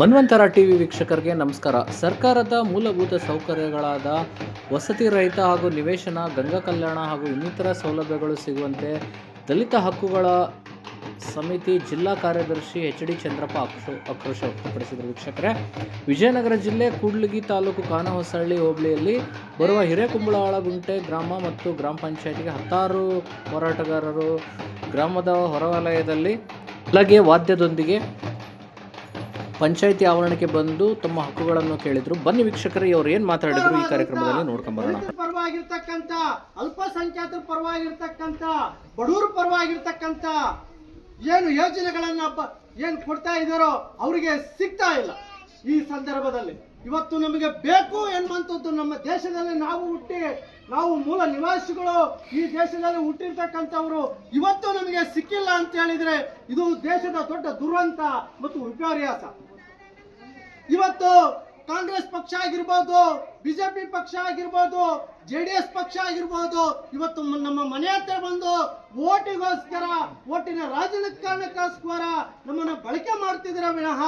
ಮನ್ವಂತರ TV ವೀಕ್ಷಕರಿಗೆ ನಮಸ್ಕಾರ. ಸರ್ಕಾರದ ಮೂಲಭೂತ ಸೌಕರ್ಯಗಳಾದ ವಸತಿ ರಹಿತ ಹಾಗೂ ನಿವೇಶನ, ಗಂಗಾ ಕಲ್ಯಾಣ ಹಾಗೂ ಇನ್ನಿತರ ಸೌಲಭ್ಯಗಳು ಸಿಗುವಂತೆ ದಲಿತ ಹಕ್ಕುಗಳ ಸಮಿತಿ ಜಿಲ್ಲಾ ಕಾರ್ಯದರ್ಶಿ ಎಚ್ ಡಿ ಚಂದ್ರಪ್ಪ ಆಕ್ರೋ ಆಕ್ರೋಶ ವ್ಯಕ್ತಪಡಿಸಿದರು. ವೀಕ್ಷಕರೇ, ವಿಜಯನಗರ ಜಿಲ್ಲೆ ಕೂಡ್ಲಿಗಿ ತಾಲೂಕು ಕಾನಹೊಸಹಳ್ಳಿ ಹೋಬಳಿಯಲ್ಲಿ ಬರುವ ಹಿರೇಕುಂಬಳಾಳಗುಂಟೆ ಗ್ರಾಮ ಮತ್ತು ಗ್ರಾಮ ಪಂಚಾಯತಿಗೆ ಹತ್ತಾರು ಹೋರಾಟಗಾರರು ಗ್ರಾಮದ ಹೊರವಲಯದಲ್ಲಿ ಲಗೆ ವಾದ್ಯದೊಂದಿಗೆ ಪಂಚಾಯಿತಿ ಆವರಣಕ್ಕೆ ಬಂದು ತಮ್ಮ ಹಕ್ಕುಗಳನ್ನು ಕೇಳಿದ್ರು. ಬನ್ನಿ ವೀಕ್ಷಕರೇ ಅವ್ರು ಏನ್ ಮಾತಾಡಿದ್ರು ಈ ಕಾರ್ಯಕ್ರಮದಲ್ಲಿ ನೋಡ್ಕೊಂಬರೋಣ ದಲಿತರ ಪರವಾಗಿರ್ತಕ್ಕಂಥ ಅಲ್ಪಸಂಖ್ಯಾತರ ಪರವಾಗಿರ್ತಕ್ಕಂಥ ಬಡವರ ಪರವಾಗಿರ್ತಕ್ಕಂಥ ಏನು ಯೋಜನೆಗಳನ್ನ ಏನು ಏನ್ ಕೊಡ್ತಾ ಇದ್ದಾರೋ ಅವರಿಗೆ ಸಿಗ್ತಾ ಇಲ್ಲ ಈ ಸಂದರ್ಭದಲ್ಲಿ. ಇವತ್ತು ನಮಗೆ ಬೇಕು ಎನ್ನುವಂಥದ್ದು ನಮ್ಮ ದೇಶದಲ್ಲಿ ನಾವು ಹುಟ್ಟಿ, ನಾವು ಮೂಲ ನಿವಾಸಿಗಳು ಈ ದೇಶದಲ್ಲಿ ಹುಟ್ಟಿರ್ತಕ್ಕಂಥವರು. ಇವತ್ತು ನಮಗೆ ಸಿಕ್ಕಿಲ್ಲ ಅಂತ ಹೇಳಿದ್ರೆ ಇದು ದೇಶದ ದೊಡ್ಡ ದುರಂತ ಮತ್ತು ವಿಪರ್ಯಾಸ. ಇವತ್ತು ಕಾಂಗ್ರೆಸ್ ಪಕ್ಷ ಆಗಿರ್ಬೋದು, ಬಿಜೆಪಿ ಪಕ್ಷ ಆಗಿರ್ಬೋದು, ಜೆ ಡಿ ಎಸ್ ಪಕ್ಷ ಆಗಿರ್ಬೋದು, ಇವತ್ತು ನಮ್ಮ ಮನೆ ಹತ್ರ ಬಂದು ಓಟಿಗೋಸ್ಕರ, ಓಟಿನ ರಾಜಕಾರಣಕ್ಕೋಸ್ಕರ ನಮ್ಮನ್ನ ಬಳಕೆ ಮಾಡ್ತಿದ್ದೀರ ವಿನಃ?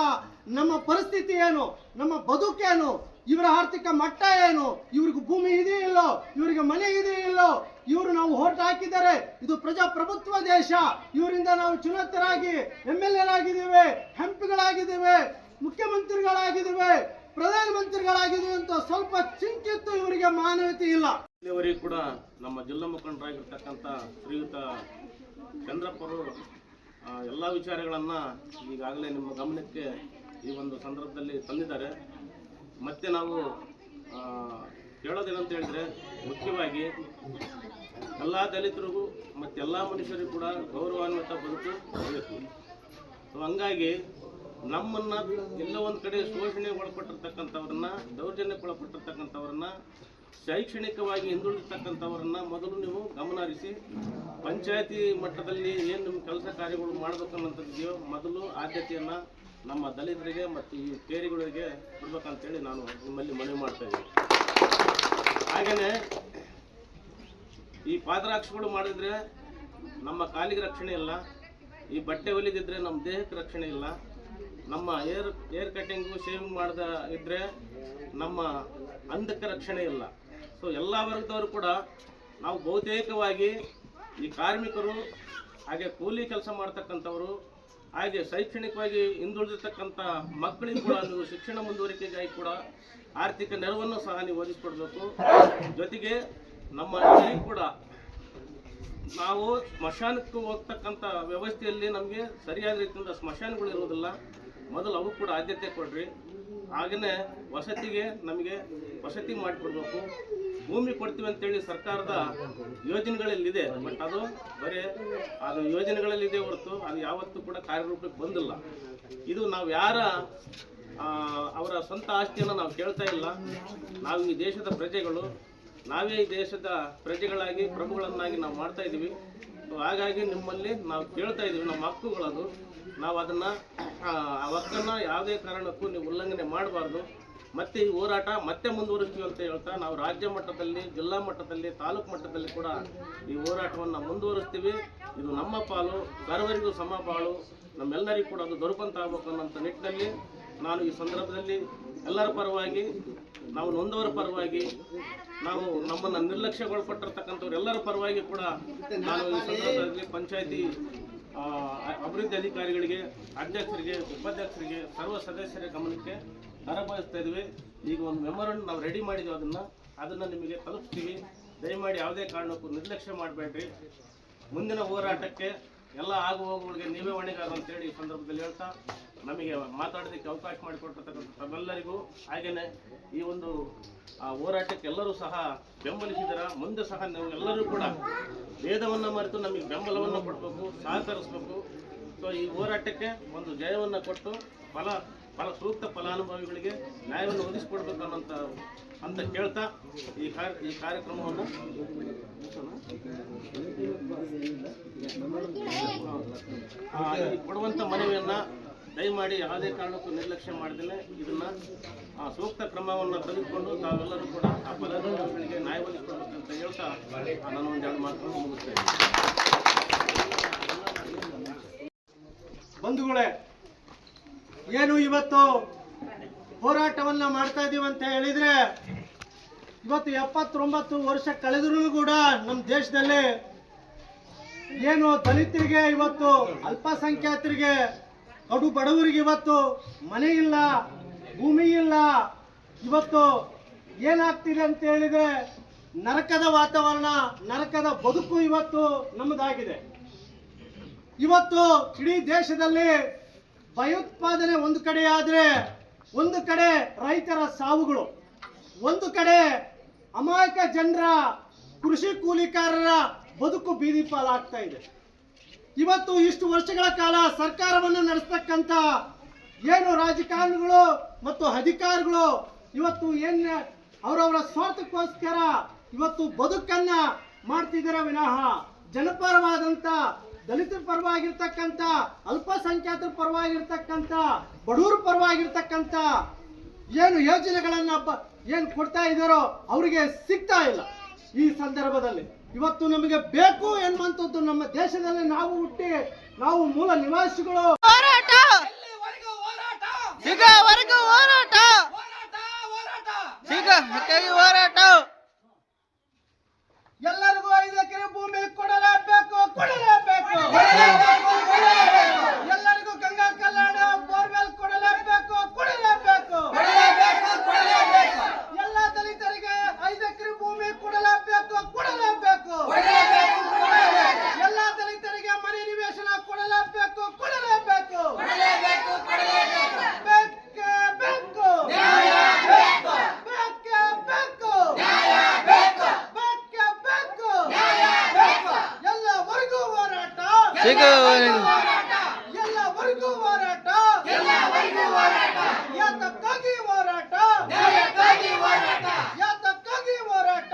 ನಮ್ಮ ಪರಿಸ್ಥಿತಿ ಏನು? ನಮ್ಮ ಬದುಕೇನು ಇವರ ಆರ್ಥಿಕ ಮಟ್ಟ ಏನು? ಇವ್ರಿಗೆ ಭೂಮಿ ಇದೆಯೋ ಇಲ್ಲೋ? ಇವರಿಗೆ ಮನೆ ಇದೆಯೋ ಇಲ್ಲೋ? ಇವರು ನಾವು ಹೋಟ್ ಹಾಕಿದ್ದಾರೆ ಇದು ಪ್ರಜಾಪ್ರಭುತ್ವ ದೇಶ. ಇವರಿಂದ ನಾವು ಚುನಾಯಿತರಾಗಿ ಎಂ ಎಲ್ ಎರಾಗಿದ್ದೇವೆ ಎಂಪಿಗಳಾಗಿದ್ದೇವೆ, ಮುಖ್ಯಮಂತ್ರಿಗಳಾಗಿದ್ದೇವೆ, ಪ್ರಧಾನಮಂತ್ರಿಗಳಾಗಿದ್ದೇವೆ ಅಂತ ಸ್ವಲ್ಪ ಚಿಂತಿತ್ತು ಇವರಿಗೆ ಮಾನವೀಯತೆ ಇಲ್ಲ. ಇಲ್ಲಿವರೆಗೂ ಕೂಡ ನಮ್ಮ ಜಿಲ್ಲಾ ಮುಖಂಡರಾಗಿರ್ತಕ್ಕಂಥ ಶ್ರೀಯುತ ಚಂದ್ರಪ್ಪರು ಎಲ್ಲ ವಿಚಾರಗಳನ್ನು ಈಗಾಗಲೇ ನಿಮ್ಮ ಗಮನಕ್ಕೆ ಈ ಒಂದು ಸಂದರ್ಭದಲ್ಲಿ ತಂದಿದ್ದಾರೆ. ಮತ್ತೆ ನಾವು ಹೇಳೋದೇನಂತ ಹೇಳಿದ್ರೆ, ಮುಖ್ಯವಾಗಿ ಎಲ್ಲ ದಲಿತರಿಗೂ ಮತ್ತು ಎಲ್ಲ ಮನುಷ್ಯರಿಗೂ ಕೂಡ ಗೌರವಾನ್ವಿತ ಬದುಕು ಬೇಕು ಸೊ, ಹಂಗಾಗಿ ನಮ್ಮನ್ನ ಎಲ್ಲ ಒಂದು ಕಡೆ ಶೋಷಣೆ ಒಳಪಟ್ಟಿರ್ತಕ್ಕಂಥವ್ರನ್ನ ದೌರ್ಜನ್ಯಕ್ಕೆ ಒಳಪಟ್ಟಿರ್ತಕ್ಕಂಥವ್ರನ್ನ ಶೈಕ್ಷಣಿಕವಾಗಿ ಹಿಂದುಳಿದಿರ್ತಕ್ಕಂಥವ್ರನ್ನ ಮೊದಲು ನೀವು ಗಮನ ಹರಿಸಿ ಪಂಚಾಯತಿ ಮಟ್ಟದಲ್ಲಿ ಏನು ನಿಮ್ಮ ಕೆಲಸ ಕಾರ್ಯಗಳು ಮಾಡ್ಬೇಕನ್ನೋಂಥದ್ದಿದೆಯೋ ಮೊದಲು ಆದ್ಯತೆಯನ್ನು ನಮ್ಮ ದಲಿತರಿಗೆ ಮತ್ತು ಈ ಕೇರಿಗಳಿಗೆ ಕೊಡ್ಬೇಕಂತೇಳಿ ನಾನು ನಿಮ್ಮಲ್ಲಿ ಮನವಿ ಮಾಡ್ತಾ ಇದ್ದೀನಿ. ಹಾಗೆಯೇ ಈ ಪಾದರಾಕ್ಷಗಳು ಮಾಡಿದರೆ ನಮ್ಮ ಕಾಲಿಗೆ ರಕ್ಷಣೆ ಇಲ್ಲ, ಈ ಬಟ್ಟೆ ಹೊಲಿದಿದ್ರೆ ನಮ್ಮ ದೇಹಕ್ಕೆ ರಕ್ಷಣೆ ಇಲ್ಲ, ನಮ್ಮ ಏರ್ ಏರ್ ಕಟಿಂಗು ಶೇವಿಂಗ್ ಮಾಡದ ಇದ್ದರೆ ನಮ್ಮ ಅಂದಕ್ಕೆ ರಕ್ಷಣೆ ಇಲ್ಲ. ಸೊ ಎಲ್ಲ ವರ್ಗದವರು ಕೂಡ ನಾವು ಬಹುತೇಕವಾಗಿ ಈ ಕಾರ್ಮಿಕರು ಹಾಗೆ ಕೂಲಿ ಕೆಲಸ ಮಾಡ್ತಕ್ಕಂಥವರು ಹಾಗೆ ಶೈಕ್ಷಣಿಕವಾಗಿ ಹಿಂದುಳಿದಿರ್ತಕ್ಕಂಥ ಮಕ್ಕಳಿಗೆ ಕೂಡ ನೀವು ಶಿಕ್ಷಣ ಮುಂದುವರಿಕೆಗಾಗಿ ಕೂಡ ಆರ್ಥಿಕ ನೆರವನ್ನು ಸಹ ನೀವು ಒದಗಿಸ್ಕೊಡ್ಬೇಕು. ಜೊತೆಗೆ ನಮ್ಮ ಕೂಡ ನಾವು ಸ್ಮಶಾನಕ್ಕೆ ಹೋಗ್ತಕ್ಕಂಥ ವ್ಯವಸ್ಥೆಯಲ್ಲಿ ನಮಗೆ ಸರಿಯಾದ ರೀತಿಯಿಂದ ಸ್ಮಶಾನಗಳು ಇರುವುದಿಲ್ಲ. ಮೊದಲು ಅವು ಕೂಡ ಆದ್ಯತೆ ಕೊಡ್ರಿ. ಹಾಗೆಯೇ ವಸತಿಗೆ ನಮಗೆ ವಸತಿ ಮಾಡಿಕೊಡ್ಬೇಕು. ಭೂಮಿ ಕೊಡ್ತೀವಿ ಅಂತೇಳಿ ಸರ್ಕಾರದ ಯೋಜನೆಗಳಲ್ಲಿದೆ. ಬಟ್ ಅದು ಬರೀ ಅದು ಯೋಜನೆಗಳಲ್ಲಿದೆ ಹೊರತು ಅದು ಯಾವತ್ತೂ ಕೂಡ ಕಾರ್ಯರೂಪಕ್ಕೆ ಬಂದಿಲ್ಲ. ಇದು ನಾವು ಯಾರ ಅವರ ಸ್ವಂತ ಆಸ್ತಿಯನ್ನು ನಾವು ಕೇಳ್ತಾ ಇಲ್ಲ. ನಾವು ಈ ದೇಶದ ಪ್ರಜೆಗಳು, ನಾವೇ ಈ ದೇಶದ ಪ್ರಜೆಗಳಾಗಿ ಪ್ರಭುಗಳನ್ನಾಗಿ ನಾವು ಮಾಡ್ತಾ ಇದ್ದೀವಿ. ಹಾಗಾಗಿ ನಿಮ್ಮಲ್ಲಿ ನಾವು ಕೇಳ್ತಾ ಇದ್ದೀವಿ, ನಮ್ಮ ಹಕ್ಕುಗಳದು. ನಾವು ಅದನ್ನು ಆ ಹಕ್ಕನ್ನು ಯಾವುದೇ ಕಾರಣಕ್ಕೂ ನೀವು ಉಲ್ಲಂಘನೆ ಮಾಡಬಾರ್ದು. ಮತ್ತೆ ಈ ಹೋರಾಟ ಮತ್ತೆ ಮುಂದುವರಿಸ್ತೀವಿ ಅಂತ ಹೇಳ್ತಾ ನಾವು ರಾಜ್ಯ ಮಟ್ಟದಲ್ಲಿ, ಜಿಲ್ಲಾ ಮಟ್ಟದಲ್ಲಿ, ತಾಲೂಕು ಮಟ್ಟದಲ್ಲಿ ಕೂಡ ಈ ಹೋರಾಟವನ್ನು ಮುಂದುವರಿಸ್ತೀವಿ. ಇದು ನಮ್ಮ ಪಾಲು, ಸರ್ವರಿಗೂ ಸಮ ಪಾಲು. ನಮ್ಮೆಲ್ಲರಿಗೂ ಕೂಡ ಅದು ದೊರಕಂತಾಗಬೇಕು ಅನ್ನೋಂಥ ನಿಟ್ಟಿನಲ್ಲಿ ನಾನು ಈ ಸಂದರ್ಭದಲ್ಲಿ ಎಲ್ಲರ ಪರವಾಗಿ, ನಾವು ನೊಂದವರ ಪರವಾಗಿ, ನಾವು ನಮ್ಮನ್ನು ನಿರ್ಲಕ್ಷ್ಯಗೊಳಪಟ್ಟಿರ್ತಕ್ಕಂಥವ್ರು ಎಲ್ಲರ ಪರವಾಗಿ ಕೂಡ ನಾನು ಈ ಸಂದರ್ಭದಲ್ಲಿ ಪಂಚಾಯತಿ ಅಭಿವೃದ್ಧಿ ಅಧಿಕಾರಿಗಳಿಗೆ, ಅಧ್ಯಕ್ಷರಿಗೆ, ಉಪಾಧ್ಯಕ್ಷರಿಗೆ, ಸರ್ವ ಸದಸ್ಯರ ಗಮನಕ್ಕೆ ಹರಬಯಸ್ತಾ ಇದ್ವಿ. ಈಗ ಒಂದು ಮೆಮೊರಂಡ್ ನಾವು ರೆಡಿ ಮಾಡಿದ್ವಿ ಅದನ್ನು. ಅದನ್ನು ನಿಮಗೆ ತಲುಪಿಸ್ತೀವಿ. ದಯಮಾಡಿ ಯಾವುದೇ ಕಾರಣಕ್ಕೂ ನಿರ್ಲಕ್ಷ್ಯ ಮಾಡಬೇಡ್ರಿ. ಮುಂದಿನ ಹೋರಾಟಕ್ಕೆ ಎಲ್ಲ ಆಗು ಹೋಗುಗಳಿಗೆ ನೀವೇ ಅಂತೇಳಿ ಈ ಸಂದರ್ಭದಲ್ಲಿ ಹೇಳ್ತಾ, ನಮಗೆ ಮಾತಾಡೋದಕ್ಕೆ ಅವಕಾಶ ಮಾಡಿಕೊಟ್ಟಿರ್ತಕ್ಕಂಥ ತಮ್ಮೆಲ್ಲರಿಗೂ ಹಾಗೆಯೇ ಈ ಒಂದು ಹೋರಾಟಕ್ಕೆ ಎಲ್ಲರೂ ಸಹ ಬೆಂಬಲಿಸಿದರ, ಮುಂದೆ ಸಹ ನೀವು ಎಲ್ಲರೂ ಕೂಡ ಭೇದವನ್ನು ಮರೆತು ನಮಗೆ ಬೆಂಬಲವನ್ನು ಕೊಡಬೇಕು, ಸಹಕರಿಸಬೇಕು. ಸೊ ಈ ಹೋರಾಟಕ್ಕೆ ಒಂದು ಜಯವನ್ನು ಕೊಟ್ಟು, ಫಲ ಫಲ ಸೂಕ್ತ ಫಲಾನುಭವಿಗಳಿಗೆ ನ್ಯಾಯವನ್ನು ಒದಗಿಸಿಕೊಡ್ಬೇಕು ಅನ್ನೋಂಥ ಅಂತ ಕೇಳ್ತಾ ಈ ಕಾರ್ಯ ಈ ಕಾರ್ಯಕ್ರಮವನ್ನು ಕೊಡುವಂಥ ಮನವಿಯನ್ನು ದಯಮಾಡಿ ಯಾವುದೇ ಕಾರಣಕ್ಕೂ ನಿರ್ಲಕ್ಷ್ಯ ಮಾಡದೇ ಇದನ್ನ ಆ, ಸೂಕ್ತ ಕ್ರಮವನ್ನು ತೆಗೆದುಕೊಂಡು ತಾವೆಲ್ಲರೂ ಕೂಡ ಆ ಫಲಾನುಭವಿಗಳಿಗೆ ನ್ಯಾಯ ಒದಗಿಸ್ಕೊಡ್ಬೇಕಂತ ಹೇಳ್ತಾ ನಾನು ಒಂದೆರಡು ಮಾತನ್ನು ಮುಗಿಸ್ತೇನೆ. ಬಂಧುಗಳೇ ಏನು ಇವತ್ತು ಹೋರಾಟವನ್ನ ಮಾಡ್ತಾ ಇದೀವಿ ಅಂತ ಹೇಳಿದ್ರೆ, ಇವತ್ತು ಎಪ್ಪತ್ತೊಂಬತ್ತು ವರ್ಷ ಕಳೆದ್ರೂ ಕೂಡ ನಮ್ಮ ದೇಶದಲ್ಲಿ ಏನು ದಲಿತರಿಗೆ ಇವತ್ತು, ಅಲ್ಪಸಂಖ್ಯಾತರಿಗೆ, ಕಡು ಬಡವರಿಗೆ ಇವತ್ತು ಮನೆ ಇಲ್ಲ, ಭೂಮಿ ಇಲ್ಲ, ಇವತ್ತು ಏನಾಗ್ತಿದೆ ಅಂತ ಹೇಳಿದ್ರೆ ನರಕದ ವಾತಾವರಣ, ನರಕದ ಬದುಕು ಇವತ್ತು ನಮ್ಮದಾಗಿದೆ ಇವತ್ತು ಇಡೀ ದೇಶದಲ್ಲಿ ಭಯೋತ್ಪಾದನೆ ಒಂದು ಕಡೆ ಆದರೆ ಒಂದು ಕಡೆ ರೈತರ ಸಾವುಗಳು, ಒಂದು ಕಡೆ ಅಮಾಯಕ ಜನರ ಕೃಷಿ ಕೂಲಿಕಾರರ ಬದುಕು ಬೀದಿ ಪಾಲಾಗ್ತಾ ಇದೆ. ಇವತ್ತು ಇಷ್ಟು ವರ್ಷಗಳ ಕಾಲ ಸರ್ಕಾರವನ್ನು ನಡೆಸ್ತಕ್ಕಂಥ ಏನು ರಾಜಕಾರಣಿಗಳು ಮತ್ತು ಅಧಿಕಾರಿಗಳು ಇವತ್ತು ಏನ್ ಅವರವರ ಸ್ವಾರ್ಥಕ್ಕೋಸ್ಕರ ಇವತ್ತು ಬದುಕನ್ನ ಮಾಡ್ತಿದ್ದಾರೆ ವಿನಃ ಜನಪರವಾದಂತ ದಲಿತರ ಪರವಾಗಿರ್ತಕ್ಕಂಥ ಅಲ್ಪಸಂಖ್ಯಾತರ ಪರವಾಗಿರ್ತಕ್ಕಂಥ ಬಡವರ ಪರವಾಗಿರ್ತಕ್ಕಂಥ ಏನು ಯೋಜನೆಗಳನ್ನ ಏನು ಏನ್ ಕೊಡ್ತಾ ಇದ್ದಾರೋ ಅವರಿಗೆ ಸಿಗ್ತಾ ಇಲ್ಲ ಈ ಸಂದರ್ಭದಲ್ಲಿ. ಇವತ್ತು ನಮಗೆ ಬೇಕು ಎನ್ನುವಂಥದ್ದು ನಮ್ಮ ದೇಶದಲ್ಲಿ ನಾವು ಹುಟ್ಟಿ ನಾವು ಮೂಲ ನಿವಾಸಿಗಳು. ಹೋರಾಟ! ಹೋರಾಟ? ಹೋರಾಟ! ಹೋರಾಟ ಎಲ್ಲರಿಗೂ ಐದು ಎಕರೆ ಭೂಮಿ ಕೊಡಲೇಬೇಕು ಕೊಡಲೇಬೇಕು ಎಲ್ಲರಿಗೂ ಗಂಗಾ ಕಲ್ಯಾಣ ಬೋರ್ವೆಲ್ ಕೊಡಲೇಬೇಕು ಕೊಡಲೇಬೇಕು ಎಲ್ಲ ದಲಿತರಿಗೆ ಐದು ಎಕರೆ ಭೂಮಿ ಕೊಡಲೇಬೇಕು ಕೊಡಲೇಬೇಕು ಎಲ್ಲ ದಲಿತರಿಗೆ ಮನೆ ನಿವೇಶನ ಕೊಡಲೇಬೇಕು ಕೊಡಲೇಬೇಕು ಬೇಕೇ ಬೇಕು ಬೇಕೇ ಬೇಕು ಬೇಕೇ ಬೇಕು ಎಲ್ಲವರೆಗೂ ಹೋರಾಟ ಸಿಗವರೆಗೂ ಎಲ್ಲವರೆಗೂ ಹೋರಾಟ ಯಾತಕ್ಕಾಗಿ ಹೋರಾಟ ಯಾತಕ್ಕಾಗಿ ಹೋರಾಟ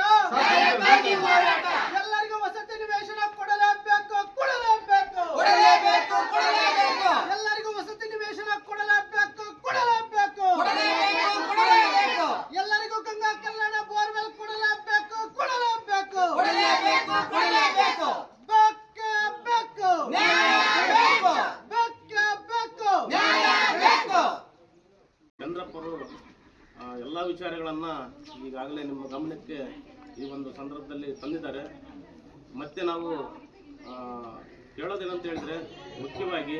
ಎಲ್ಲರಿಗೂ ವಸತಿ ನಿವೇಶನ ಕೊಡಲೇಬೇಕು ಕೊಡಲೇಬೇಕು ಎಲ್ಲರಿಗೂ ವಸತಿ ನಿವೇಶನ ಕೊಡಲೇಬೇಕು ಕೊಡಲೇಬೇಕು ಎಲ್ಲರಿಗೂ ಗಂಗಾ ಕಲ್ಯಾಣ ಬೋರ್ವೆಲ್ ಕೊಡಲೇಬೇಕು ಕೊಡಲೇಬೇಕು ಬೇಕೇ ಬೇಕು ಬೇಕೇ ಬೇಕು ಚಂದ್ರಪ್ಪರು ಆ, ಎಲ್ಲ ವಿಚಾರಗಳನ್ನ ಈಗಾಗಲೇ ನಿಮ್ಮ ಗಮನಕ್ಕೆ ಈ ಒಂದು ಸಂದರ್ಭದಲ್ಲಿ ತಂದಿದ್ದಾರೆ. ಮತ್ತೆ ನಾವು ಆ, ಕೇಳೋದೇನಂತ ಹೇಳಿದ್ರೆ ಮುಖ್ಯವಾಗಿ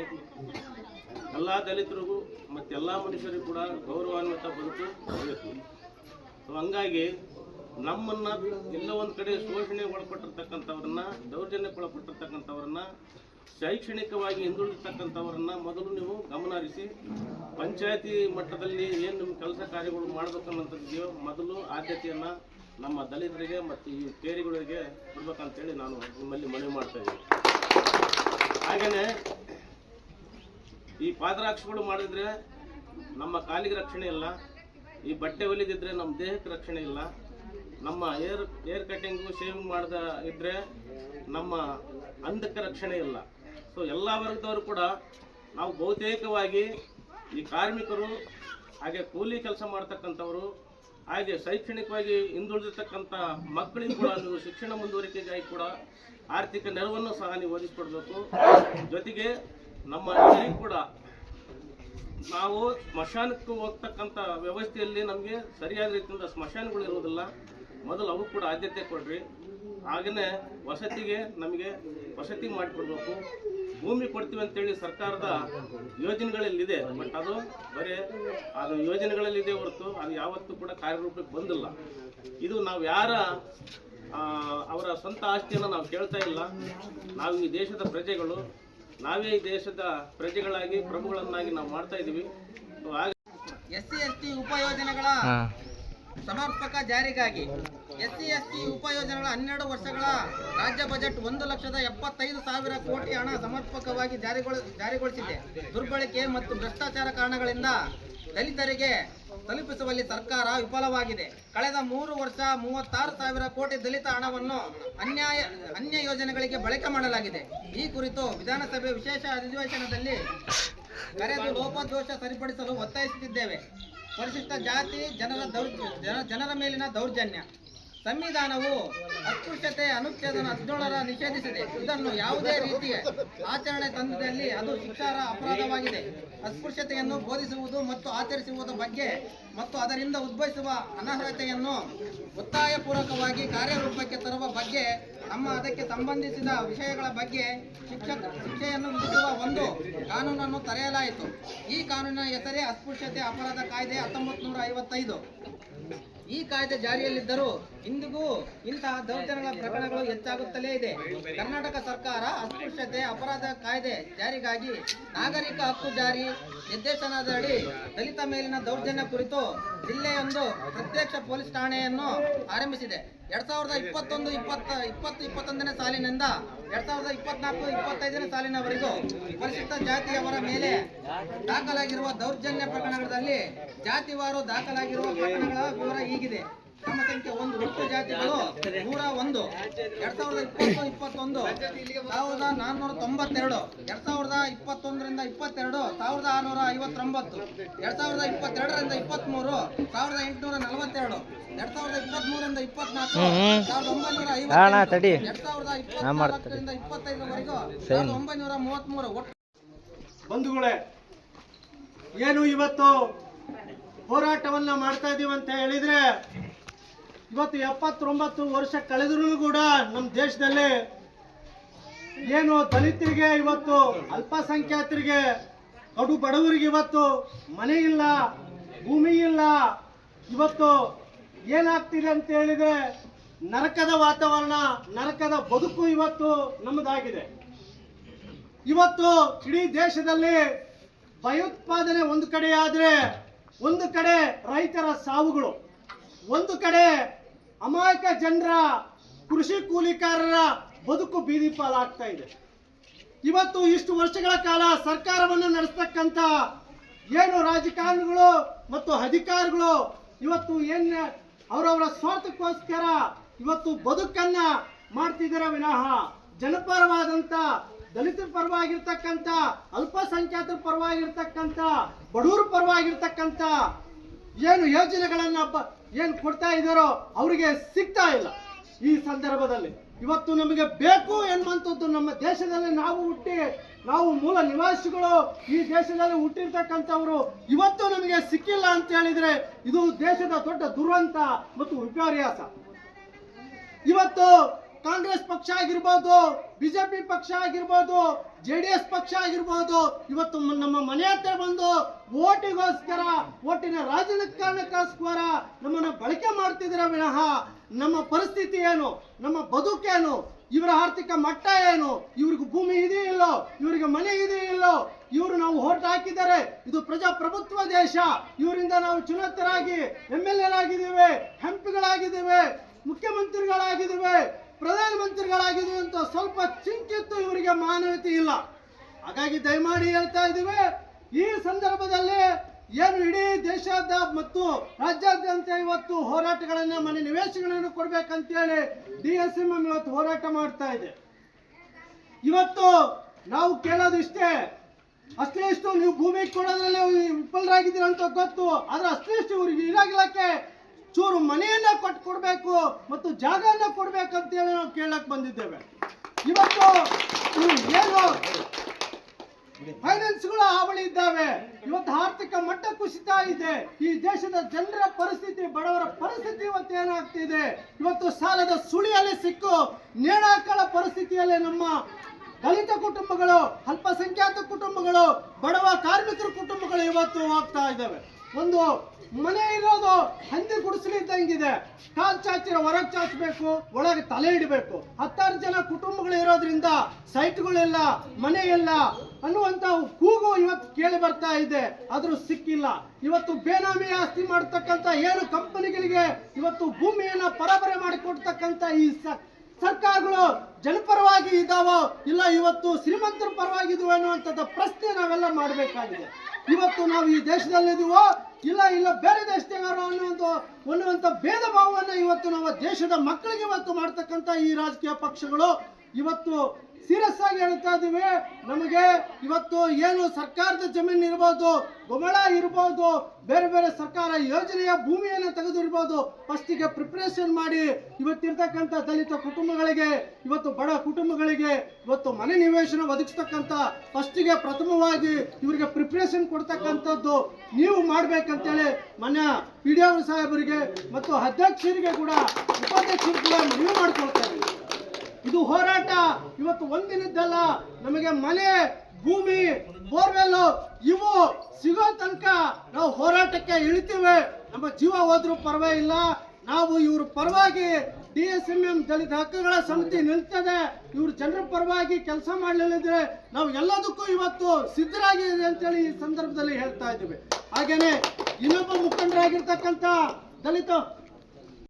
ಎಲ್ಲ ದಲಿತರಿಗೂ ಮತ್ತೆ ಎಲ್ಲ ಮನುಷ್ಯರಿಗೂ ಕೂಡ ಗೌರವಾನ್ವಿತ ಬದುಕು ಸೊ ಹಂಗಾಗಿ ನಮ್ಮನ್ನ ಎಲ್ಲೋ ಒಂದ್ ಕಡೆ ಶೋಷಣೆಗೆ ಒಳಪಟ್ಟಿರ್ತಕ್ಕಂಥವ್ರನ್ನ ದೌರ್ಜನ್ಯಕ್ಕೆ ಒಳಪಟ್ಟಿರ್ತಕ್ಕಂಥವ್ರನ್ನ ಶೈಕ್ಷಣಿಕವಾಗಿ ಹಿಂದುಳಿದಿರ್ತಕ್ಕಂಥವ್ರನ್ನ ಮೊದಲು ನೀವು ಗಮನ ಹರಿಸಿ ಪಂಚಾಯತಿ ಮಟ್ಟದಲ್ಲಿ ಏನು ನಿಮ್ಮ ಕೆಲಸ ಕಾರ್ಯಗಳು ಮಾಡ್ಬೇಕನ್ನೋಂಥದ್ದು ಮೊದಲು ಆದ್ಯತೆಯನ್ನ ನಮ್ಮ ದಲಿತರಿಗೆ ಮತ್ತು ಈ ಕೇರಿಗಳಿಗೆ ಕೊಡ್ಬೇಕಂತೇಳಿ ನಾನು ನಿಮ್ಮಲ್ಲಿ ಮನವಿ ಮಾಡ್ತಾ ಇದ್ದೀನಿ. ಈ ಪಾದರಾಕ್ಷಗಳು ಮಾಡಿದ್ರೆ ನಮ್ಮ ಕಾಲಿಗೆ ರಕ್ಷಣೆ ಇಲ್ಲ, ಈ ಬಟ್ಟೆ ಹೊಲಿದಿದ್ರೆ ನಮ್ಮ ದೇಹಕ್ಕೆ ರಕ್ಷಣೆ ಇಲ್ಲ ನಮ್ಮ ಏರ್ ಏರ್ ಕಟಿಂಗು ಶೇವಿಂಗ್ ಮಾಡದ ಇದ್ರೆ ನಮ್ಮ ಅಂದಕ್ಕೆ ರಕ್ಷಣೆ ಇಲ್ಲ. ಸೊ ಎಲ್ಲ ವರ್ಗದವರು ಕೂಡ ನಾವು ಬಹುತೇಕವಾಗಿ ಈ ಕಾರ್ಮಿಕರು, ಹಾಗೆ ಕೂಲಿ ಕೆಲಸ ಮಾಡ್ತಕ್ಕಂಥವರು, ಹಾಗೆ ಶೈಕ್ಷಣಿಕವಾಗಿ ಹಿಂದುಳಿದಿರ್ತಕ್ಕಂಥ ಮಕ್ಕಳಿಗೆ ಕೂಡ ನೀವು ಶಿಕ್ಷಣ ಮುಂದುವರಿಕೆಗಾಗಿ ಕೂಡ ಆರ್ಥಿಕ ನೆರವನ್ನು ಸಹ ನೀವು ಒದಗಿಸ್ಕೊಡ್ಬೇಕು. ಜೊತೆಗೆ ನಮ್ಮ ಕೂಡ ನಾವು ಸ್ಮಶಾನಕ್ಕೆ ಹೋಗ್ತಕ್ಕಂಥ ವ್ಯವಸ್ಥೆಯಲ್ಲಿ ನಮಗೆ ಸರಿಯಾದ ರೀತಿಯಿಂದ ಸ್ಮಶಾನಗಳು ಇರೋದಿಲ್ಲ ಮೊದಲು ಅವು ಕೂಡ ಆದ್ಯತೆ ಕೊಡ್ರಿ. ಹಾಗೆಯೇ ವಸತಿಗೆ ನಮಗೆ ವಸತಿ ಮಾಡಿಕೊಡ್ಬೇಕು. ಭೂಮಿ ಕೊಡ್ತೀವಿ ಅಂತೇಳಿ ಸರ್ಕಾರದ ಯೋಜನೆಗಳಲ್ಲಿದೆ. ಬಟ್ ಅದು ಬರೀ ಅದು ಯೋಜನೆಗಳಲ್ಲಿದೆ ಹೊರತು ಅದು ಯಾವತ್ತೂ ಕೂಡ ಕಾರ್ಯರೂಪಕ್ಕೆ ಬಂದಿಲ್ಲ. ಇದು ನಾವು ಯಾರ ಆ, ಅವರ ಸ್ವಂತ ಆಸ್ತಿಯನ್ನು ನಾವು ಕೇಳ್ತಾ ಇಲ್ಲ. ನಾವು ಈ ದೇಶದ ಪ್ರಜೆಗಳು ನಾವೇ ಈ ದೇಶದ ಪ್ರಜೆಗಳಾಗಿ ಪ್ರಭುಗಳನ್ನಾಗಿ ನಾವು ಮಾಡ್ತಾ ಇದ್ದೀವಿ ಎಸ್ ಸಿ ಎಸ್ ಟಿ ಉಪಯೋಜನೆಗಳ ಸಮರ್ಪಕ ಜಾರಿಗಾಗಿ ಎಸ್ ಸಿ ಎಸ್ ಉಪಯೋಜನೆಗಳ ಹನ್ನೆರಡು ವರ್ಷಗಳ ರಾಜ್ಯ ಬಜೆಟ್ ಒಂದು ಲಕ್ಷದ ಎಪ್ಪತ್ತೈದು ಸಾವಿರ ಕೋಟಿ ಹಣ ಸಮರ್ಪಕವಾಗಿ ಜಾರಿಗೊಳ, ಜಾರಿಗೊಳಿಸಿದೆ. ದುರ್ಬಳಕೆ ಮತ್ತು ಭ್ರಷ್ಟಾಚಾರ ಕಾರಣಗಳಿಂದ ದಲಿತರಿಗೆ ತಲುಪಿಸುವಲ್ಲಿ ಸರ್ಕಾರ ವಿಫಲವಾಗಿದೆ. ಕಳೆದ ಮೂರು ವರ್ಷ ಮೂವತ್ತಾರು ಸಾವಿರ ಕೋಟಿ ದಲಿತ ಹಣವನ್ನು ಅನ್ಯಾಯ, ಅನ್ಯ ಯೋಜನೆಗಳಿಗೆ ಬಳಕೆ ಮಾಡಲಾಗಿದೆ. ಈ ಕುರಿತು ವಿಧಾನಸಭೆ ವಿಶೇಷ ಅಧಿವೇಶನದಲ್ಲಿ ಕರೆದು ಲೋಪದೋಷ ಸರಿಪಡಿಸಲು ಒತ್ತಾಯಿಸುತ್ತಿದ್ದೇವೆ. ಪರಿಶಿಷ್ಟ ಜಾತಿ, ಜನರ ದೌರ್ ಜನ- ಜನರ ಮೇಲಿನ ದೌರ್ಜನ್ಯ. ಸಂವಿಧಾನವು ಅಸ್ಪೃಶ್ಯತೆ, ಅನುಚ್ಛೇದನ ಹದಿನೇಳರ ನಿಷೇಧಿಸಿದೆ. ಇದನ್ನು ಯಾವುದೇ ರೀತಿಯ ಆಚರಣೆ ತಂದಲ್ಲಿ ಅದು ಶಿಕ್ಷಾರ ಅಪರಾಧವಾಗಿದೆ. ಅಸ್ಪೃಶ್ಯತೆಯನ್ನು ಬೋಧಿಸುವುದು ಮತ್ತು ಆಚರಿಸುವುದರ ಬಗ್ಗೆ ಮತ್ತು ಅದರಿಂದ ಉದ್ಭವಿಸುವ ಅನರ್ಹತೆಯನ್ನು ಒತ್ತಾಯಪೂರ್ವಕವಾಗಿ ಕಾರ್ಯರೂಪಕ್ಕೆ ತರುವ ಬಗ್ಗೆ ನಮ್ಮ ಅದಕ್ಕೆ ಸಂಬಂಧಿಸಿದ ವಿಷಯಗಳ ಬಗ್ಗೆ ಶಿಕ್ಷಕ ಶಿಕ್ಷೆಯನ್ನು ವಿಧಿಸುವ ಒಂದು ಕಾನೂನನ್ನು ತರೆಯಲಾಯಿತು. ಈ ಕಾನೂನಿನ ಹೆಸರೇ ಅಸ್ಪೃಶ್ಯತೆ ಅಪರಾಧ ಕಾಯ್ದೆ ಹತ್ತೊಂಬತ್ತು ನೂರ ಐವತ್ತೈದು ಈ ಕಾಯ್ದೆ ಜಾರಿಯಲ್ಲಿದ್ದರೂ ಇಂದಿಗೂ ಇಂತಹ ದೌರ್ಜನ್ಯಗಳ ಪ್ರಕರಣಗಳು ಹೆಚ್ಚಾಗುತ್ತಲೇ ಇದೆ. ಕರ್ನಾಟಕ ಸರ್ಕಾರ ಅಸ್ಪೃಶ್ಯತೆ ಅಪರಾಧ ಕಾಯ್ದೆ ಜಾರಿಗಾಗಿ ನಾಗರಿಕ ಹಕ್ಕು ಜಾರಿ ನಿರ್ದೇಶನದಡಿ ದಲಿತ ಮೇಲಿನ ದೌರ್ಜನ್ಯ ಕುರಿತು ಜಿಲ್ಲೆಯೊಂದು ಪ್ರತ್ಯಕ್ಷ ಪೊಲೀಸ್ ಠಾಣೆಯನ್ನು ಆರಂಭಿಸಿದೆ. ಎರಡ್ ಸಾವಿರದ ಇಪ್ಪತ್ತೊಂದು, ಇಪ್ಪತ್ತ, ಇಪ್ಪತ್ತು, ಇಪ್ಪತ್ತೊಂದನೇ ಸಾಲಿನಿಂದ ಎರಡ್ ಸಾವಿರದ ಇಪ್ಪತ್ನಾಲ್ಕು, ಇಪ್ಪತ್ತೈದನೇ ಸಾಲಿನವರೆಗೂ ಪರಿಶಿಷ್ಟ ಜಾತಿಯವರ ಮೇಲೆ ದಾಖಲಾಗಿರುವ ದೌರ್ಜನ್ಯ ಪ್ರಕರಣಗಳಲ್ಲಿ ಜಾತಿವಾರು ದಾಖಲಾಗಿರುವ ಪ್ರಕರಣಗಳ ವಿವರ ಹೀಗಿದೆ ಕ್ರಮ ಸಂಖ್ಯೆ ಒಂದು. ಒಟ್ಟು ಜಾತಿಗಳು ನೂರ ಒಂದು. ಎರಡ್ ಸಾವಿರದ ಇಪ್ಪತ್ತು ಇಪ್ಪತ್ತೊಂದು. ಸಾವಿರದ ನಾನ್ನೂರ ತೊಂಬತ್ತೆರಡು. ಎರಡ್ ಸಾವಿರದ ಇಪ್ಪತ್ತೊಂದರಿಂದ ಇಪ್ಪತ್ತೆರಡು. ಸಾವಿರದ ಆರುನೂರ ಐವತ್ತೊಂಬತ್ತು. ಎರಡ್ ಸಾವಿರದ ಇಪ್ಪತ್ತೆರಡರಿಂದ ಇಪ್ಪತ್ಮೂರು. ಸಾವಿರದ ಎಂಟುನೂರ ನಲವತ್ತೆರಡು. ಎರಡ್ ಸಾವಿರದ ಇಪ್ಪತ್ಮೂರರಿಂದ ಇಪ್ಪತ್ನಾಲ್ಕು. ಸಾವಿರದ ಒಂಬೈನೂರ ಐವತ್ತು ಎರಡ್ ಸಾವಿರದ ಇಪ್ಪತ್ನಾಲ್ಕರಿಂದ ಇಪ್ಪತ್ತೈದರವರೆಗೂ ಸಾವಿರದ ಒಂಬೈನೂರ ಮೂವತ್ಮೂರು ಒಟ್ಟು ಬಂಧುಗಳೇ ಏನು ಇವತ್ತು ಹೋರಾಟವನ್ನ ಮಾಡ್ತಾ ಇದೀವಂತ ಅಂತ ಹೇಳಿದ್ರೆ ಇವತ್ತು ಎಪ್ಪತ್ತೊಂಬತ್ತು ವರ್ಷ ಕಳೆದ್ರೂ ಕೂಡ ನಮ್ಮ ದೇಶದಲ್ಲಿ ಏನು ದಲಿತರಿಗೆ ಇವತ್ತು ಅಲ್ಪಸಂಖ್ಯಾತರಿಗೆ, ಕಡು ಬಡವರಿಗೆ ಇವತ್ತು ಮನೆ ಇಲ್ಲ, ಭೂಮಿ ಇಲ್ಲ. ಇವತ್ತು ಏನಾಗ್ತಿದೆ ಅಂತ ಹೇಳಿದ್ರೆ ನರಕದ ವಾತಾವರಣ, ನರಕದ ಬದುಕು ಇವತ್ತು ನಮ್ಮದಾಗಿದೆ. ಇವತ್ತು ಇಡೀ ದೇಶದಲ್ಲಿ ಭಯೋತ್ಪಾದನೆ ಒಂದು ಕಡೆ ಆದರೆ ಒಂದು ಕಡೆ ರೈತರ ಸಾವುಗಳು, ಒಂದು ಕಡೆ ಅಮಾಯಕ ಜನರ, ಕೃಷಿ ಕೂಲಿಕಾರರ ಬದುಕು ಬೀದಿ ಪಾಲಾಗ್ತಾ ಇದೆ. ಇವತ್ತು ಇಷ್ಟು ವರ್ಷಗಳ ಕಾಲ ಸರ್ಕಾರವನ್ನು ನಡೆಸ್ತಕ್ಕಂಥ ಏನು ರಾಜಕಾರಣಿಗಳು ಮತ್ತು ಅಧಿಕಾರಿಗಳು ಇವತ್ತು ಏನ್ ಅವರವರ ಸ್ವಾರ್ಥಕ್ಕೋಸ್ಕರ ಇವತ್ತು ಬದುಕನ್ನ ಮಾಡ್ತಿದ್ದೀರ ವಿನಃ ಜನಪರವಾದಂತ ದಲಿತರ ಪರವಾಗಿರ್ತಕ್ಕಂಥ, ಅಲ್ಪಸಂಖ್ಯಾತರ ಪರವಾಗಿರ್ತಕ್ಕಂಥ, ಬಡವರ ಪರವಾಗಿರ್ತಕ್ಕಂಥ ಏನು ಯೋಜನೆಗಳನ್ನ ಏನ್ ಕೊಡ್ತಾ ಇದ್ದಾರೋ ಅವರಿಗೆ ಸಿಗ್ತಾ ಇಲ್ಲ. ಈ ಸಂದರ್ಭದಲ್ಲಿ ಇವತ್ತು ನಮಗೆ ಬೇಕು ಎನ್ನುವಂಥದ್ದು ನಮ್ಮ ದೇಶದಲ್ಲಿ ನಾವು ಹುಟ್ಟಿ, ನಾವು ಮೂಲ ನಿವಾಸಿಗಳು ಈ ದೇಶದಲ್ಲಿ ಹುಟ್ಟಿರ್ತಕ್ಕಂಥವ್ರು ಇವತ್ತು ನಮಗೆ ಸಿಕ್ಕಿಲ್ಲ ಅಂತ ಹೇಳಿದ್ರೆ ಇದು ದೇಶದ ದೊಡ್ಡ ದುರಂತ ಮತ್ತು ವಿಪರ್ಯಾಸ. ಇವತ್ತು ಕಾಂಗ್ರೆಸ್ ಪಕ್ಷ ಆಗಿರ್ಬೋದು, ಬಿಜೆಪಿ ಪಕ್ಷ ಆಗಿರ್ಬೋದು, ಜೆ ಡಿ ಎಸ್ ಪಕ್ಷ ಆಗಿರ್ಬೋದು, ಇವತ್ತು ನಮ್ಮ ಮನೆ ಹತ್ರ ಬಂದು ಓಟಿಗೋಸ್ಕರ, ಓಟಿನ ರಾಜಕಾರಣಕ್ಕೋಸ್ಕರ ನಮ್ಮನ್ನ ಬಳಕೆ ಮಾಡ್ತಿದ್ದೀರ ವಿನಃ? ನಮ್ಮ ಪರಿಸ್ಥಿತಿ ಏನು? ನಮ್ಮ ಬದುಕೇನು ಇವರ ಆರ್ಥಿಕ ಮಟ್ಟ ಏನು? ಇವ್ರಿಗೆ ಭೂಮಿ ಇದೆಯೋ ಇಲ್ಲೋ? ಇವರಿಗೆ ಮನೆ ಇಲ್ಲೋ? ಇವರು ನಾವು ಹೋಟ್ ಹಾಕಿದ್ದಾರೆ. ಇದು ಪ್ರಜಾಪ್ರಭುತ್ವ ದೇಶ. ಇವರಿಂದ ನಾವು ಚುನಾಯಿತರಾಗಿ ಎಂ ಎಲ್ ಎರಾಗಿದ್ದೇವೆ ಮುಖ್ಯಮಂತ್ರಿಗಳಾಗಿದ್ದೇವೆ. ಪ್ರಧಾನಮಂತ್ರಿಗಳಾಗಿದ್ದೇವೆ ಅಂತ ಸ್ವಲ್ಪ ಚಿಂತಿತ್ತು ಇವರಿಗೆ ಮಾನವತೆ ಇಲ್ಲ. ಹಾಗಾಗಿ ದಯಮಾಡಿ ಹೇಳ್ತಾ ಇದ್ದೀವಿ, ಈ ಸಂದರ್ಭದಲ್ಲಿ ಏನು ಇಡೀ ದೇಶದ ಮತ್ತು ರಾಜ್ಯಾದ್ಯಂತ ಇವತ್ತು ಹೋರಾಟಗಳನ್ನ, ಮನೆ ನಿವೇಶಗಳನ್ನು ಕೊಡ್ಬೇಕಂತೇಳಿ ಡಿ ಎಸ್ ಎಂ ಇವತ್ತು ಹೋರಾಟ ಮಾಡ್ತಾ ಇದೆ. ಇವತ್ತು ನಾವು ಕೇಳೋದು ಇಷ್ಟೇ ಅಷ್ಟೇ ಇಷ್ಟು ನೀವು ಭೂಮಿ ಕೊಡೋದ್ರಲ್ಲಿ ವಿಫಲರಾಗಿದ್ದೀರ ಅಂತ ಗೊತ್ತು, ಆದ್ರೆ ಅಷ್ಟೇ ಇಷ್ಟು ಇವ್ರಿಗೆ ಇರಾಗ್ಲಕ್ಕೆ ಚೂರು ಮನೆಯನ್ನ ಕೊಟ್ಟು ಕೊಡಬೇಕು ಮತ್ತು ಜಾಗನ ಕೊಡ್ಬೇಕು ಅಂತೇಳಿ ನಾವು ಕೇಳಕ್ ಬಂದಿದ್ದೇವೆ. ಇವತ್ತು ಏನು ಫೈನಾನ್ಸ್ಗಳು ಹಾವಳಿ ಇದ್ದಾವೆ. ಇವತ್ತು ಆರ್ಥಿಕ ಮಟ್ಟ ಕುಸಿತ ಇದೆ. ಈ ದೇಶದ ಜನರ ಪರಿಸ್ಥಿತಿ, ಬಡವರ ಪರಿಸ್ಥಿತಿ ಇವತ್ತು ಏನಾಗ್ತಿದೆ? ಇವತ್ತು ಸಾಲದ ಸುಳಿಯಲ್ಲಿ ಸಿಕ್ಕು ನೇಣಾಕಳ ಪರಿಸ್ಥಿತಿಯಲ್ಲಿ ನಮ್ಮ ದಲಿತ ಕುಟುಂಬಗಳು, ಅಲ್ಪಸಂಖ್ಯಾತ ಕುಟುಂಬಗಳು, ಬಡವ ಕಾರ್ಮಿಕರ ಕುಟುಂಬಗಳು ಇವತ್ತು ಹೋಗ್ತಾ ಇದ್ದಾವೆ. ಒಂದು ಮನೆ ಇರೋದು ಹಂದಿ ಗುಡಿಸಲಿದ್ದಂಗಿದೆ ಕಾಲ್ ಚಾಚಿರ, ಹೊರಗೆ ಚಾಚಬೇಕು, ಒಳಗೆ ತಲೆ ಇಡಬೇಕು. ಹತ್ತಾರು ಜನ ಕುಟುಂಬಗಳು ಇರೋದ್ರಿಂದ ಸೈಟ್ಗಳೆಲ್ಲ ಮನೆ ಎಲ್ಲ ಅನ್ನುವಂತ ಕೂಗು ಇವತ್ತು ಕೇಳಿ ಬರ್ತಾ ಇದೆ. ಆದ್ರೂ ಸಿಕ್ಕಿಲ್ಲ. ಇವತ್ತು ಬೇನಾಮಿ ಆಸ್ತಿ ಮಾಡತಕ್ಕಂತ ಏನು ಕಂಪನಿಗಳಿಗೆ ಇವತ್ತು ಭೂಮಿಯನ್ನ ಪರಬರೆ ಮಾಡಿಕೊಡ್ತಕ್ಕಂತ ಈ ಸರ್ಕಾರಗಳು ಜನಪರವಾಗಿ ಇದಾವೋ ಇಲ್ಲ ಇವತ್ತು ಶ್ರೀಮಂತರ ಪರವಾಗಿದ್ವು ಅನ್ನುವಂಥದ್ದು ಪ್ರಶ್ನೆ ನಾವೆಲ್ಲ ಮಾಡಬೇಕಾಗಿದೆ. ಇವತ್ತು ನಾವು ಈ ದೇಶದಲ್ಲಿದ್ದೀವೋ, ಇಲ್ಲ ಇಲ್ಲ, ಬೇರೆ ದೇಶದವರು ಅನ್ನುವಂತ ಅನ್ನುವಂಥ ಭೇದ ಭಾವವನ್ನು ಇವತ್ತು ನಮ್ಮ ದೇಶದ ಮಕ್ಕಳಿಗೆ ಇವತ್ತು ಮಾಡ್ತಕ್ಕಂಥ ಈ ರಾಜಕೀಯ ಪಕ್ಷಗಳು, ಇವತ್ತು ಸೀರಿಯಸ್ ಆಗಿ ಹೇಳ್ತಾ ಇದೀವಿ ನಮಗೆ ಇವತ್ತು ಏನು ಸರ್ಕಾರದ ಜಮೀನು ಇರ್ಬೋದು ಗೊಮಳ ಇರ್ಬೋದು, ಬೇರೆ ಬೇರೆ ಸರ್ಕಾರ ಯೋಜನೆಯ ಭೂಮಿಯನ್ನು ತೆಗೆದಿರ್ಬೋದು, ಫಸ್ಟಿಗೆ ಪ್ರಿಪ್ರೇಷನ್ ಮಾಡಿ ಇವತ್ತಿರ್ತಕ್ಕಂಥ ದಲಿತ ಕುಟುಂಬಗಳಿಗೆ, ಇವತ್ತು ಬಡ ಕುಟುಂಬಗಳಿಗೆ, ಇವತ್ತು ಮನೆ ನಿವೇಶನ ಒದಗಿಸ್ತಕ್ಕಂಥ ಫಸ್ಟಿಗೆ ಪ್ರಥಮವಾಗಿ ಇವರಿಗೆ ಪ್ರಿಪ್ರೇಷನ್ ಕೊಡ್ತಕ್ಕಂಥದ್ದು ನೀವು ಮಾಡ್ಬೇಕಂತೇಳಿ ಮನೆ ಪಿ ಡಿ ಸಾಹೇಬರಿಗೆ ಮತ್ತು ಅಧ್ಯಕ್ಷರಿಗೆ ಕೂಡ, ಉಪಾಧ್ಯಕ್ಷರು ಕೂಡ ಮನವಿ ಮಾಡ್ಕೊಳ್ತಾ ಇದ್ದೀವಿ ಇದು ಹೋರಾಟ. ಇವತ್ತು ಒಂದಿನದ್ದಲ್ಲ, ನಮಗೆ ಮನೆ, ಭೂಮಿ, ಬೋರ್ವೆಲ್, ಇವು ಸಿಗೋ ತನಕ ನಾವು ಹೋರಾಟಕ್ಕೆ ಇಳಿತೀವಿ. ನಮ್ಮ ಜೀವ ಹೋದ್ರೂ ಪರವಾಗಿಲ್ಲ. ನಾವು ಇವ್ರ ಪರವಾಗಿ ಡಿ ಎಸ್ ಎಂ ಎಂ ದಲಿತ ಹಕ್ಕುಗಳ ಸಮಿತಿ ನಿಲ್ತದೆ. ಇವ್ರ ಜನರ ಪರವಾಗಿ ಕೆಲಸ ಮಾಡಲಿಲ್ಲದ್ರೆ ನಾವು ಎಲ್ಲದಕ್ಕೂ ಇವತ್ತು ಸಿದ್ಧರಾಗಿದೆ ಅಂತೇಳಿ ಈ ಸಂದರ್ಭದಲ್ಲಿ ಹೇಳ್ತಾ ಇದ್ದೀವಿ. ಹಾಗೇನೆ ಇನ್ನೊಬ್ಬ ಮುಖಂಡರಾಗಿರ್ತಕ್ಕಂಥ ದಲಿತ